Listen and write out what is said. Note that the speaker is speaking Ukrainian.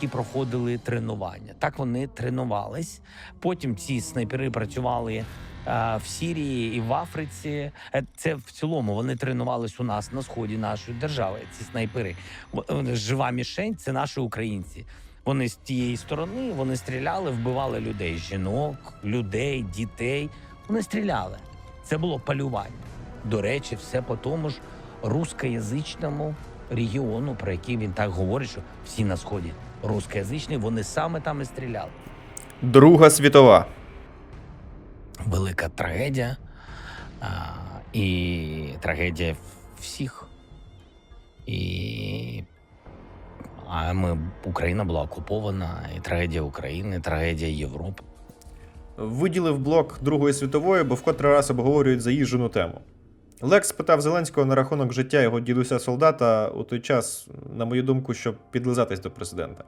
які проходили тренування. Так вони тренувались. Потім ці снайпери працювали е, в Сірії і в Африці. Е, Це в цілому вони тренувались у нас на сході нашої держави. Ці снайпери е, жива мішень це наші українці. Вони з тієї сторони вони стріляли, вбивали людей, жінок, людей, дітей. Вони стріляли. Це було полювання. До речі, все по тому ж рускоязичному регіону, про який він так говорить, що всі на сході рускоязичні, вони саме там і стріляли. Друга світова. Велика трагедія а, і трагедія всіх. І а ми Україна була окупована, і трагедія України, трагедія Європи. Виділив блок Другої світової, бо вкотре раз обговорюють заїжджену тему. Лекс питав Зеленського на рахунок життя його дідуся солдата у той час, на мою думку, щоб підлизатись до президента.